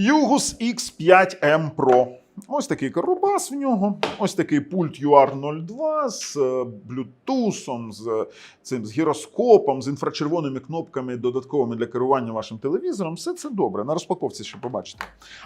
Yugus X5M Pro. Ось такий коробас в нього, ось такий пульт UR02 з е, Bluetooth, з е, цим з гіроскопом, з інфрачервоними кнопками додатковими для керування вашим телевізором. Все це добре. На розпаковці ще побачите.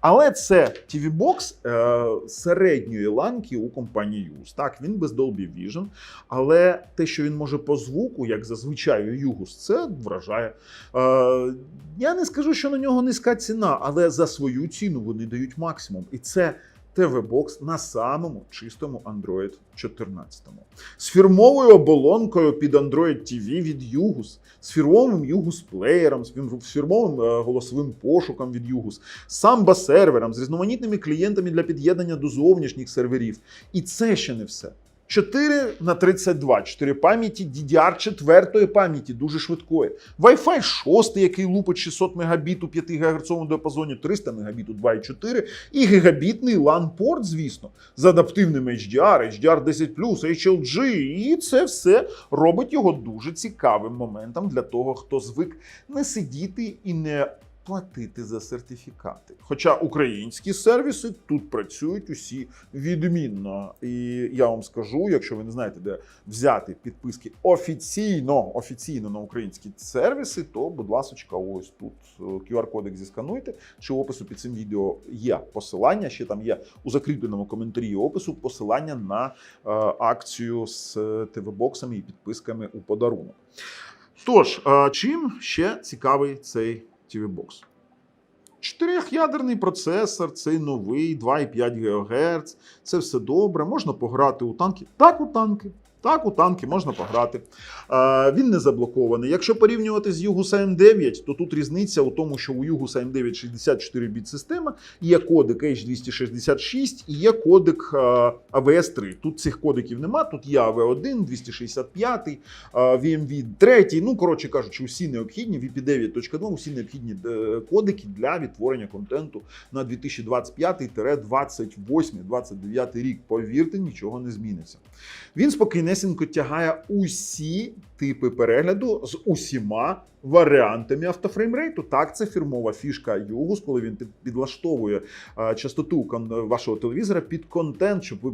Але це TV Box е, середньої ланки у компанії Югус. Так, він без Dolby Vision, але те, що він може по звуку, як зазвичай у Югус, це вражає. Е, я не скажу, що на нього низька ціна, але за свою ціну вони дають максимум. І це TV-бокс на самому чистому Android 14. З фірмовою оболонкою під Android TV від Югус, з фірмовим Югус плеєром, з фірмовим е, голосовим пошуком від Югус, з самбо сервером, з різноманітними клієнтами для під'єднання до зовнішніх серверів. І це ще не все. 4 на 32, 4 пам'яті DDR 4 пам'яті, дуже швидкої. Wi-Fi 6, який лупить 600 Мбіт у 5 ГГц діапазоні, 300 Мбіт у 2,4 і гігабітний LAN-порт, звісно, з адаптивним HDR, HDR 10 HLG. І це все робить його дуже цікавим моментом для того, хто звик не сидіти і не платити за сертифікати. Хоча українські сервіси тут працюють усі відмінно. І я вам скажу, якщо ви не знаєте, де взяти підписки офіційно, офіційно на українські сервіси, то, будь ласка, ось тут е, QR-кодик зіскануйте. Чи в опису під цим відео є посилання. Ще там є у закріпленому коментарі опису посилання на е, акцію з ТВ-боксами і підписками у подарунок. Тож, е, чим ще цікавий цей TV-бокс? Чотирьохядерний процесор, цей новий 2,5 ГГц. Це все добре. Можна пограти у танки. Так, у танки. Так, у танки можна пограти. Е, він не заблокований. Якщо порівнювати з Югуса М9, то тут різниця у тому, що у Югуса М9 64 біт система, є кодек H266 і є кодек е, AVS3. Тут цих кодеків нема. Тут є AV1, 265, е, VMV 3. Ну, коротше кажучи, усі необхідні VP 9.2, усі необхідні е, кодеки для відтворення контенту на 2025-28-29 рік. Повірте, нічого не зміниться. Він спокійнесенько тягає усі типи перегляду з усіма варіантами автофреймрейту. Так, це фірмова фішка Югус, коли він підлаштовує е, частоту вашого телевізора під контент, щоб ви.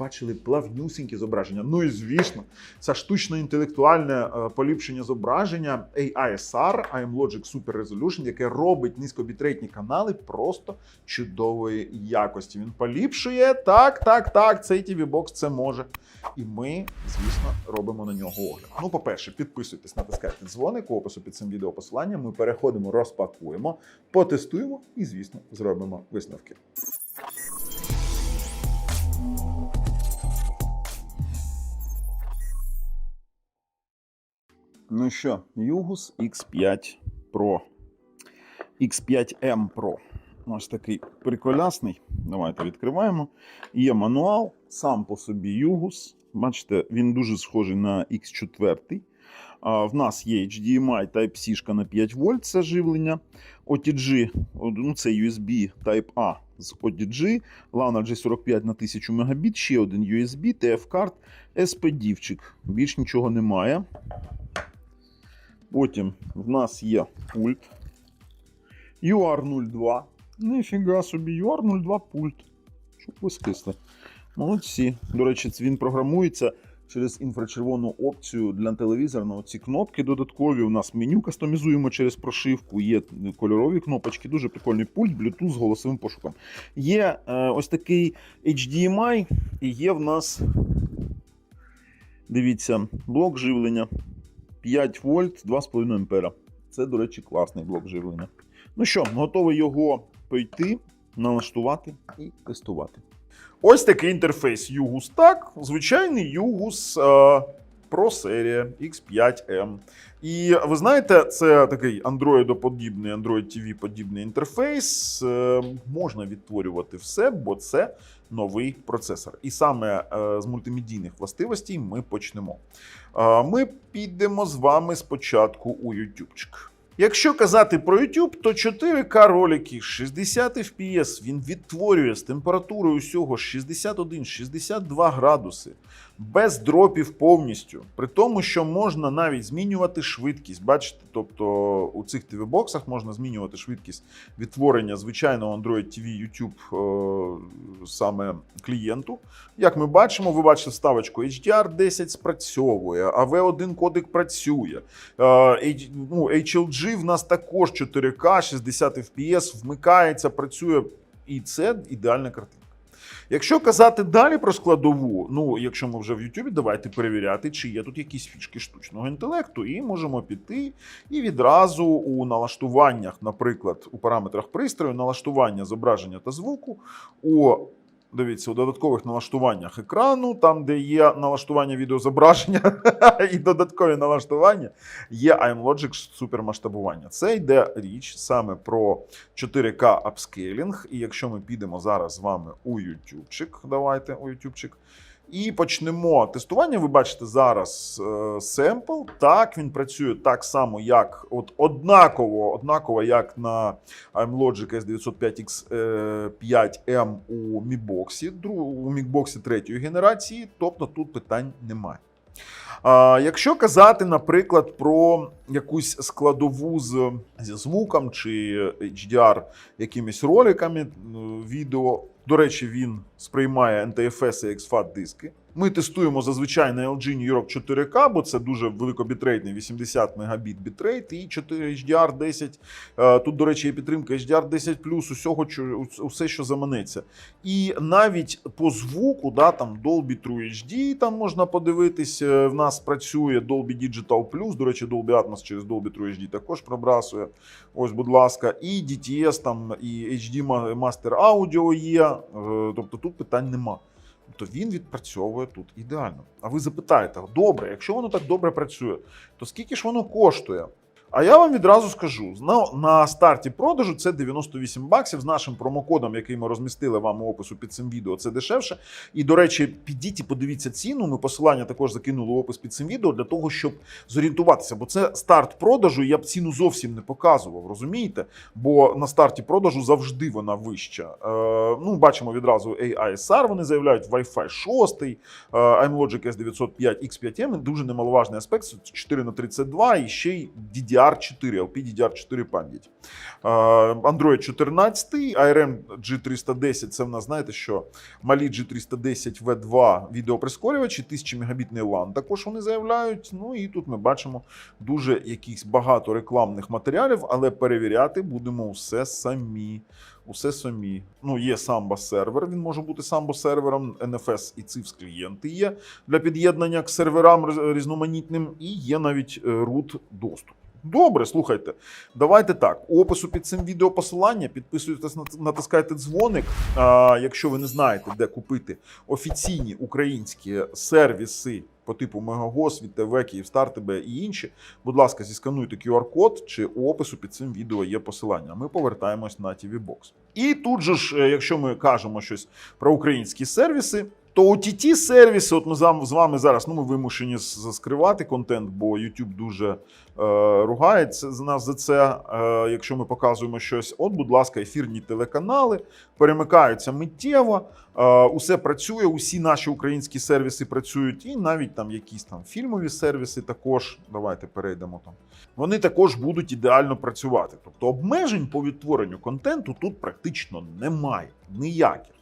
Бачили плавнюсінькі зображення. Ну і звісно, це штучно-інтелектуальне е, поліпшення зображення AISR, I'm Logic Super Resolution, яке робить низькобітрейтні канали просто чудової якості. Він поліпшує так, так, так. Цей TV Box це може. І ми, звісно, робимо на нього огляд. Ну, по-перше, підписуйтесь, натискайте дзвоник у опису під цим відео посилання. Ми переходимо, розпакуємо, потестуємо і, звісно, зробимо висновки. Ну що, Югус X5 Pro. X5M Pro. Ось такий приколясний. Давайте відкриваємо. Є мануал, сам по собі Югус. Бачите, він дуже схожий на X4. А, В нас є HDMI Type-C на 5 вольт це живлення. OTG, ну це USB Type-A з OTG, LAN G45 на 1000 Мбіт, ще один USB, TF-карт, SPD-вчик. Більш нічого немає. Потім в нас є пульт. UR02. Ніфіга собі, UR02 пульт. Щоб ви скисли. Молодці. До речі, він програмується через інфрачервону опцію для телевізора на оці кнопки додаткові. У нас меню кастомізуємо через прошивку. Є кольорові кнопочки, дуже прикольний пульт, Bluetooth з голосовим пошуком. Є е, ось такий HDMI, і є в нас. Дивіться, блок живлення. 5 вольт, 2,5 ампера. Це, до речі, класний блок живлення. Ну що, готовий його пойти, налаштувати і тестувати. Ось такий інтерфейс Югус. Так, звичайний Югус Pro серія X5M. І ви знаєте, це такий Android-подібний, Android TV подібний інтерфейс. Е, можна відтворювати все, бо це новий процесор. І саме е, з мультимедійних властивостей ми почнемо. Е, Ми підемо з вами спочатку у YouTubeчик. Якщо казати про YouTube, то 4К ролики 60 FPS він відтворює з температурою усього 61-62 градуси без дропів повністю. При тому, що можна навіть змінювати швидкість. Бачите, тобто у цих TV-боксах можна змінювати швидкість відтворення звичайного Android TV YouTube е, саме клієнту. Як ми бачимо, ви бачите вставочку HDR10 спрацьовує, AV1 кодек працює. Е, ну, HLG в нас також 4К, 60 FPS, вмикається, працює. І це ідеальна картинка. Якщо казати далі про складову, ну якщо ми вже в Ютубі, давайте перевіряти, чи є тут якісь фішки штучного інтелекту, і можемо піти і відразу у налаштуваннях, наприклад, у параметрах пристрою, налаштування зображення та звуку. у Дивіться, у додаткових налаштуваннях екрану, там, де є налаштування відеозображення і додаткові налаштування, є iMlogic супермасштабування. Це йде річ саме про 4К апскейлінг. І якщо ми підемо зараз з вами у YouTube, давайте у YouTubeчик, і почнемо тестування. Ви бачите зараз е, семпл. Так, він працює так само, як от однаково, однаково, як на iMlogic S905X5M у Mi Box, у Mi Box третьої генерації, тобто тут питань немає. А, якщо казати, наприклад, про якусь складову з, зі звуком чи HDR якимись роликами, відео. До речі, він сприймає NTFS і XFAT диски. Ми тестуємо зазвичай на LG New York 4K, бо це дуже великобітрейтний 80 Мбіт бітрейт і 4 HDR 10. Е, Тут, до речі, є підтримка HDR 10 усього, усе, що заманеться. І навіть по звуку, да, там Dolby True HD, там можна подивитись. е, В нас працює Dolby Digital Plus. До речі, Dolby Atmos через Dolby True HD також пробрасує. Ось, будь ласка, і DTS, там і HD Master Audio є. е, Тобто тут питань нема. Тобто він відпрацьовує тут ідеально. А ви запитаєте, добре, якщо воно так добре працює, то скільки ж воно коштує? А я вам відразу скажу: на, старті продажу це 98 баксів з нашим промокодом, який ми розмістили вам у опису під цим відео. Це дешевше. І до речі, підіть і подивіться ціну. Ми посилання також закинули в опис під цим відео для того, щоб зорієнтуватися. Бо це старт продажу. і Я б ціну зовсім не показував, розумієте? Бо на старті продажу завжди вона вища. Е, ну, бачимо відразу AISR, Вони заявляють Wi-Fi 6, е, iMlogic S905 X5M. Дуже немаловажний аспект. 4 на 32 і ще й DDR4, LPDDR4 пам'ять. Android 14, ARM G310. Це в нас, знаєте що? Малі G310 V2 відеоприскорювачі, 1000 мегабітний LAN. Також вони заявляють. Ну і тут ми бачимо дуже якихось багато рекламних матеріалів, але перевіряти будемо все самі. Усе самі. Ну, є Samba сервер, він може бути Samba сервером, NFS і CIFS клієнти є для під'єднання к серверам різноманітним, і є навіть е, root доступ. Добре, слухайте. Давайте так. У опису під цим відео посилання. Підписуйтесь, нат- натискайте дзвоник. А, якщо ви не знаєте, де купити офіційні українські сервіси по типу Мегагос, ВТВ, Київстар, ТБ і інші, будь ласка, зіскануйте QR-код, чи у опису під цим відео є посилання. Ми повертаємось на TV Box. І тут же ж, е, якщо ми кажемо щось про українські сервіси. То ott сервіси, от ми з вами зараз, ну ми вимушені з- скривати контент, бо YouTube дуже е, ругається з нас за це. Е, якщо ми показуємо щось, от, будь ласка, ефірні телеканали перемикаються миттєво, е, усе працює, усі наші українські сервіси працюють, і навіть там якісь там фільмові сервіси також. Давайте перейдемо там. Вони також будуть ідеально працювати. Тобто обмежень по відтворенню контенту тут практично немає. Ніяких.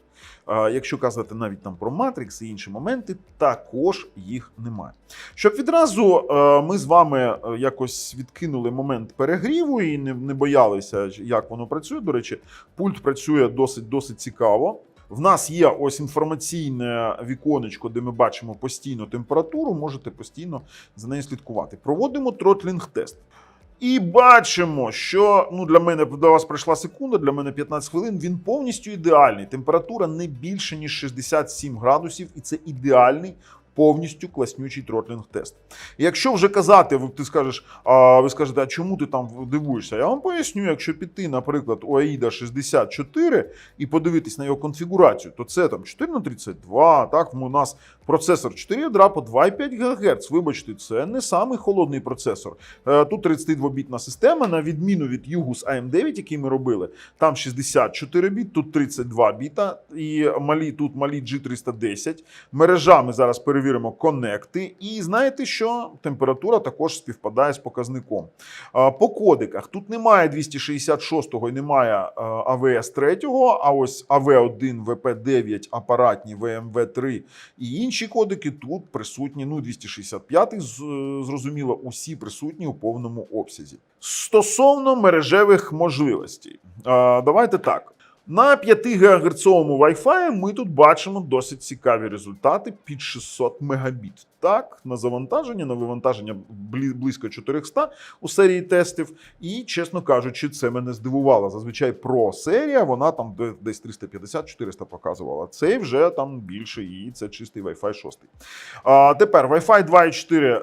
Якщо казати навіть там про Matrix і інші моменти, також їх немає. Щоб відразу е, ми з вами е, якось відкинули момент перегріву і не, боялися, як воно працює. До речі, пульт працює досить досить цікаво. В нас є ось інформаційне віконечко, де ми бачимо постійно температуру. Можете постійно за нею слідкувати. Проводимо тротлінг тест. І бачимо, що ну для мене до вас пройшла секунда, для мене 15 хвилин. Він повністю ідеальний. Температура не більше ніж 67 градусів, і це ідеальний. Повністю класнючий тротлінг тест. Якщо вже казати, ти скажеш, а ви скажете, а чому ти там дивуєшся? Я вам поясню, якщо піти, наприклад, у AIDA 64 і подивитись на його конфігурацію, то це там 4 на 32, так, у нас процесор 4 ядра по 2,5 ГГц. Вибачте, це не самий холодний процесор. Е, Тут 32-бітна система, на відміну від Югус AM9, який ми робили. Там 64 біт, тут 32 біта, і малі тут малі G310. Мережа ми зараз перевіряємо. Перевіримо конекти. І знаєте, що температура також співпадає з показником. По кодиках тут немає 266-го і немає АВС 3, а ось АВ1, ВП9, апаратні, ВМВ3 і інші кодики тут присутні. Ну, 265 з- зрозуміло, усі присутні у повному обсязі. Стосовно мережевих можливостей, давайте так. На 5 ГГц Wi-Fi ми тут бачимо досить цікаві результати під 600 Мбіт. Так, на завантаження, на вивантаження близько 400 у серії тестів. І, чесно кажучи, це мене здивувало. Зазвичай про серія вона там де- десь 350-400 показувала. Цей вже там більше, і це чистий Wi-Fi 6. А, тепер Wi-Fi 2.4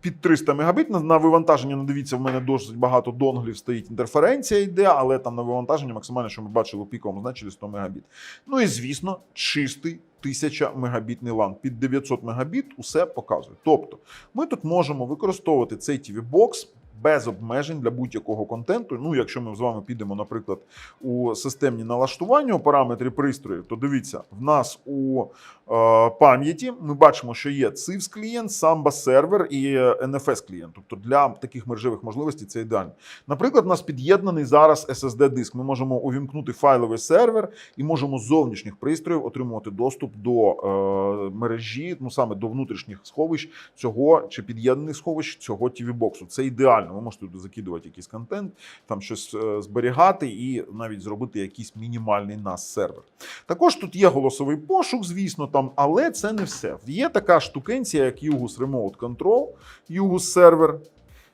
під 300 Мбіт. На, вивантаження, ну, дивіться, в мене досить багато донглів стоїть, інтерференція йде, але там на вивантаження максимально, що ми бачили у піковому значили 100 Мбіт. Ну і звісно, чистий 1000 мегабітний лан під 900 Мбіт усе показує. Тобто, ми тут можемо використовувати цей TV-бокс без обмежень для будь-якого контенту. Ну, якщо ми з вами підемо, наприклад, у системні налаштування у параметрі пристрою, то дивіться, в нас у е, пам'яті ми бачимо, що є CIFS клієнт, Samba сервер і NFS клієнт. Тобто для таких мережевих можливостей це ідеально. Наприклад, у нас під'єднаний зараз SSD диск. Ми можемо увімкнути файловий сервер і можемо з зовнішніх пристроїв отримувати доступ до е, мережі, ну саме до внутрішніх сховищ цього чи під'єднаних сховищ цього TV-боксу. Це ідеально. Ви можете туди закидувати якийсь контент, там щось е, зберігати і навіть зробити якийсь мінімальний NAS сервер. Також тут є голосовий пошук, звісно, там, але це не все. Є така штукенція, як Yugus Remote Control, Yugus сервер.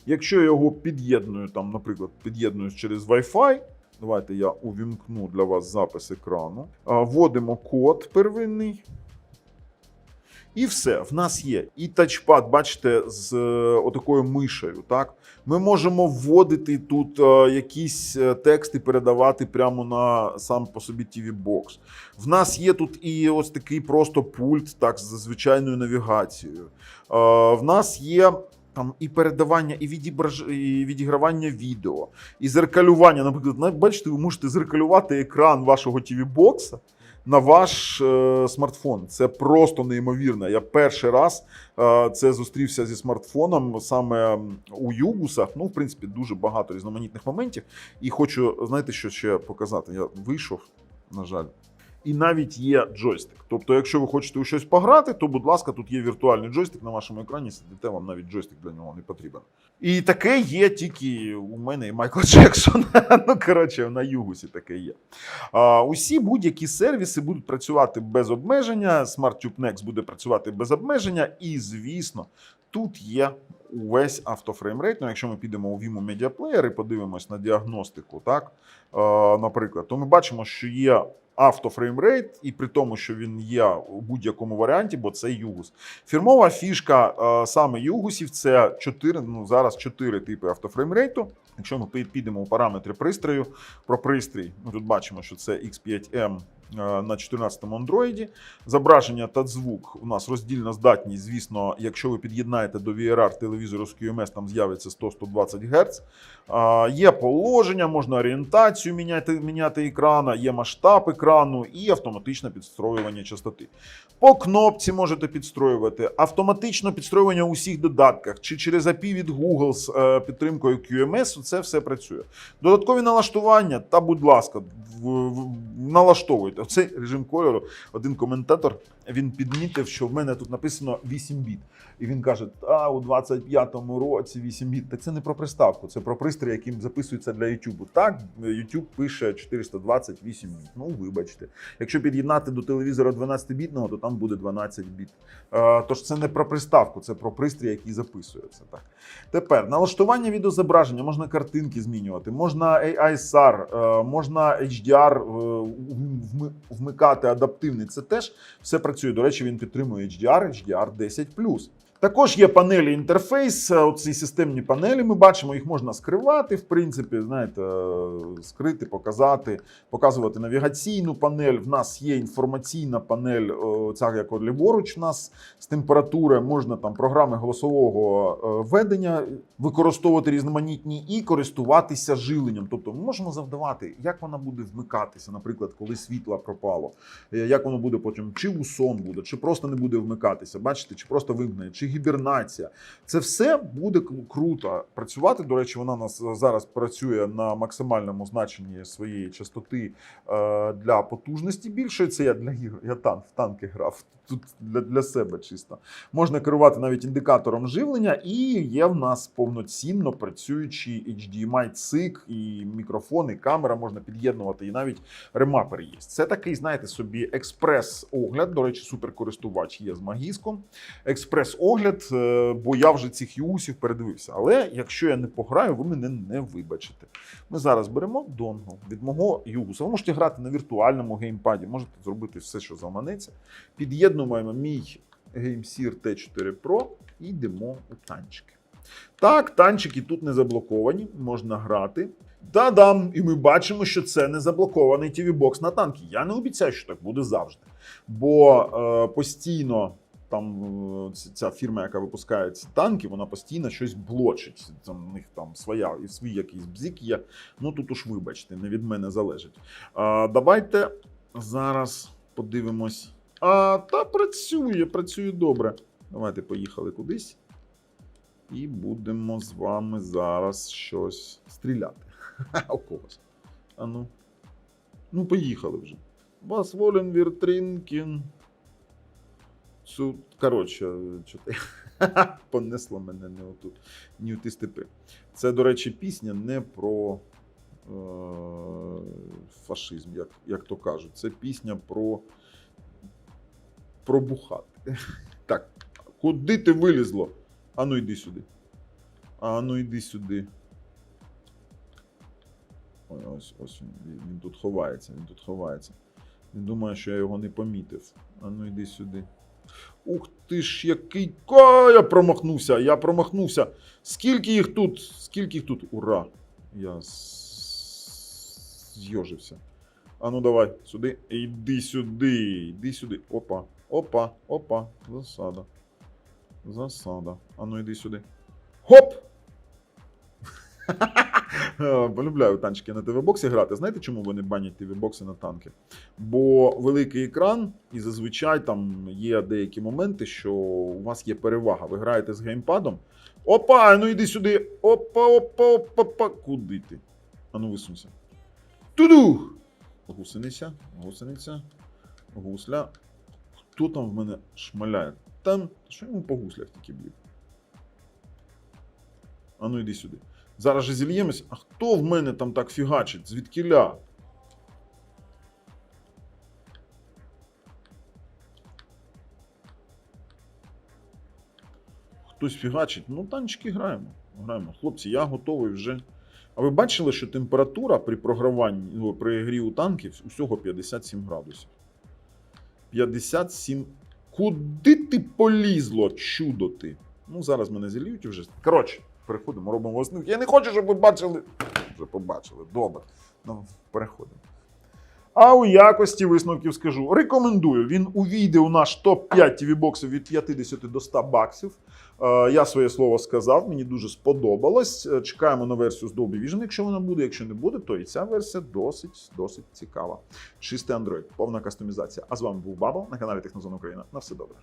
Якщо я його під'єдную, там, наприклад, під'єдную через Wi-Fi. Давайте я увімкну для вас запис екрану. Вводимо код первинний. І все, в нас є і тачпад, бачите, з е, отакою мишею. Так? Ми можемо вводити тут е, якісь е, тексти, передавати прямо на сам по собі TV бокс В нас є тут і ось такий просто пульт, так, з звичайною навігацією. В нас є. Там і передавання, і, відібраж... і відігравання відео, і зеркалювання. Наприклад, бачите, ви можете зеркалювати екран вашого TV-бокса на ваш е, смартфон. Це просто неймовірно. Я перший раз е, це зустрівся зі смартфоном саме у Югусах. Ну, в принципі, дуже багато різноманітних моментів. І хочу, знаєте, що ще показати? Я вийшов, на жаль. І навіть є джойстик. Тобто, якщо ви хочете у щось пограти, то, будь ласка, тут є віртуальний джойстик на вашому екрані. Сидите, вам навіть джойстик для нього не потрібен. І таке є тільки у мене і Майкла Джексона. Ну, коротше, на Югусі таке є. А, Усі будь-які сервіси будуть працювати без обмеження. SmartTube Next буде працювати без обмеження. І, звісно, тут є увесь автофреймрейт. Ну, якщо ми підемо у Vimo Media Player і подивимось на діагностику, так, е, наприклад, то ми бачимо, що є. Автофреймрейт, і при тому, що він є у будь-якому варіанті, бо це Югус. Фірмова фішка е, саме Югусів це 4, ну зараз 4 типи автофреймрейту. Якщо ми підемо у параметри пристрою, про пристрій, ми тут бачимо, що це X5M е, на 14-му андроїді. Зображення та звук у нас роздільна здатність. Звісно, якщо ви під'єднаєте до VRR телевізору з QMS, там з'явиться 100-120 Гц. Е, Є положення, можна орієнтацію міняти, міняти екрана, є масштаб екрану і автоматичне підстроювання частоти. По кнопці можете підстроювати, автоматично підстроювання у всіх додатках, чи через API від Google з е, підтримкою QMS, це все працює. Додаткові налаштування, та, будь ласка, налаштовуйте. Цей режим кольору. Один коментатор він підмітив, що в мене тут написано 8 біт. І він каже: а у 25-му році 8 біт. Так це не про приставку, це про пристрій, яким записується для YouTube. Так, YouTube пише 428 біт. Ну, вибачте. Якщо під'єднати до телевізора 12-бітного, то там буде 12 біт. Е, Тож це не про приставку, це про пристрій, який записується. Так. Тепер налаштування відеозображення, можна картинки змінювати, можна AISR, е, можна HDR е, вмикати адаптивний. Це теж все працює. До речі, він підтримує HDR, HDR 10 Також є панелі інтерфейс. е, Оці системні панелі ми бачимо, їх можна скривати, в принципі, знаєте, е, скрити, показати, показувати навігаційну панель. В нас є інформаційна панель, ця як ліворуч. В нас з температури можна там програми голосового е, ведення використовувати різноманітні і користуватися живленням. Тобто ми можемо завдавати, як вона буде вмикатися, наприклад, коли світло пропало, як воно буде потім, чи у сон буде, чи просто не буде вмикатися. Бачите, чи просто вимкне, чи гібернація. Це все буде круто працювати. До речі, вона нас зараз працює на максимальному значенні своєї частоти е, для потужності більшої. Це я для ігор. Я танк в танки грав. Тут для, для себе чисто. Можна керувати навіть індикатором живлення, і є в нас повноцінно працюючий HDMI цик, і мікрофон, і камера можна під'єднувати, і навіть ремапер є. Це такий, знаєте, собі експрес-огляд. До речі, суперкористувач є з магіском. Експрес-огляд, е, бо я вже цих юусів передивився. Але якщо я не пограю, ви мене не вибачите. Ми зараз беремо донгл від мого югуса. Ви можете грати на віртуальному геймпаді, можете зробити все, що заманеться. Під'єднуємо мій GameSeer T4 Pro і йдемо у танчики. Так, танчики тут не заблоковані, можна грати. Та-дам! І ми бачимо, що це не заблокований TV-бокс на танки. Я не обіцяю, що так буде завжди. Бо е, постійно там е, ця фірма, яка випускає ці танки, вона постійно щось блочить. Там, у них там своя і свій якийсь бзик є. Ну тут уж вибачте, не від мене залежить. А, давайте зараз подивимось. А, та працює, працює добре. Давайте поїхали кудись. І будемо з вами зараз щось стріляти. У когось. А ну. Ну, поїхали вже. Вас волен віртринкін. Цю, коротше, понесло мене не отут, не у ті степи. Це, до речі, пісня не про е, фашизм, як, як то кажуть. Це пісня про, про бухати. Так, куди ти вилізло? Ану, йди сюди. Ану, йди сюди. Ой, ось, ось він, він тут ховається, він тут ховається. Він думає, що я його не помітив. Ану, йди сюди. Ух ти ж, який. Ка, я промахнувся, я промахнувся. Скільки їх тут? Скільки їх тут? Ура! Я з'йожився. А ну давай, сюди. Іди сюди, іди сюди. Опа, опа, опа. Засада. Засада. А ну йди сюди. Хоп! Е, Полюбляю танчики на ТВ-боксі грати. Знаєте, чому вони банять ТВ-бокси на танки? Бо великий екран, і зазвичай там є деякі моменти, що у вас є перевага. Ви граєте з геймпадом. Опа, ну йди сюди. Опа, опа, опа, опа. Куди ти? А ну висунься. Туду! Гусениця, гусениця, гусля. Хто там в мене шмаляє? Там. Що йому по гуслях тільки б'ють? А ну йди сюди. Зараз же зільємось. А хто в мене там так фігачить? Звідкіля? Хтось фігачить. Ну, танчики граємо. Граємо. Хлопці, я готовий вже. А ви бачили, що температура при програванні, ну, при грі у танків усього 57 градусів. 57. Куди ти полізло, чудо ти? Ну, зараз мене зіліють вже. Коротше, переходимо, робимо висновки. Я не хочу, щоб ви бачили. Вже побачили. Добре. Ну, переходимо. А у якості висновків скажу: рекомендую. Він увійде у наш топ-5 tv боксів від 50 до 100 баксів. Е, Я своє слово сказав, мені дуже сподобалось. Е, Чекаємо на версію з Dolby Vision, якщо вона буде. Якщо не буде, то і ця версія досить досить цікава. Чистий Android, повна кастомізація. А з вами був Баба на каналі Технозон Україна. На все добре.